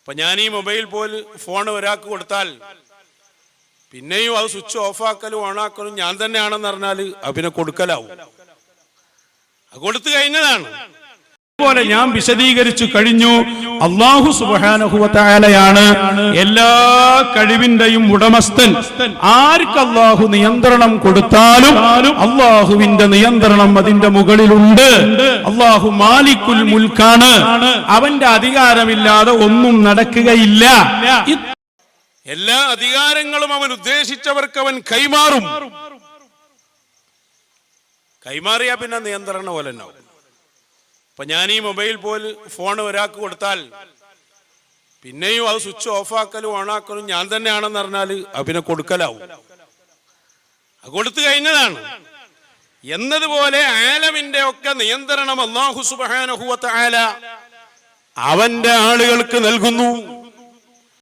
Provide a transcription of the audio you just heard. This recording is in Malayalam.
അപ്പൊ ഞാൻ ഈ മൊബൈൽ പോലെ ഫോൺ ഒരാൾക്ക് കൊടുത്താൽ പിന്നെയും അത് സ്വിച്ച് ഓഫാക്കലും ഓണാക്കലും ഞാൻ തന്നെയാണെന്ന് പറഞ്ഞാൽ അത് കൊടുക്കലാവും. അത് കൊടുത്തു കഴിഞ്ഞതാണ്. പോലെ ഞാൻ വിശദീകരിച്ചു കഴിഞ്ഞു. അള്ളാഹു സുബാനഹുവത്തായാലയാണ് എല്ലാ കഴിവിന്റെയും ഉടമസ്ഥൻ ആർക്ക് അള്ളാഹു നിയന്ത്രണം കൊടുത്താലും അള്ളാഹുവിന്റെ നിയന്ത്രണം അതിന്റെ മുകളിലുണ്ട്. അള്ളാഹു മാലിക്കുൽ മുൽക്കാണ്. അവന്റെ അധികാരമില്ലാതെ ഒന്നും നടക്കുകയില്ല. എല്ലാ അധികാരങ്ങളും അവൻ ഉദ്ദേശിച്ചവർക്ക് അവൻ കൈമാറും. കൈമാറിയാ പിന്നെ നിയന്ത്രണ പോലെ ഉണ്ടാവും അപ്പൊ ഞാൻ ഈ മൊബൈൽ പോലെ ഫോൺ ഒരാൾക്ക് കൊടുത്താൽ പിന്നെയും അത് സ്വിച്ച് ഓഫാക്കലും ഓണാക്കലും ഞാൻ തന്നെയാണെന്ന് പറഞ്ഞാൽ അത് പിന്നെ കൊടുക്കലാവും. അത് കൊടുത്തു കഴിഞ്ഞതാണ്. എന്നതുപോലെ ആലമിന്റെ ഒക്കെ നിയന്ത്രണം അള്ളാഹു സുബാനഹുവത്ത അവന്റെ ആളുകൾക്ക് നൽകുന്നു.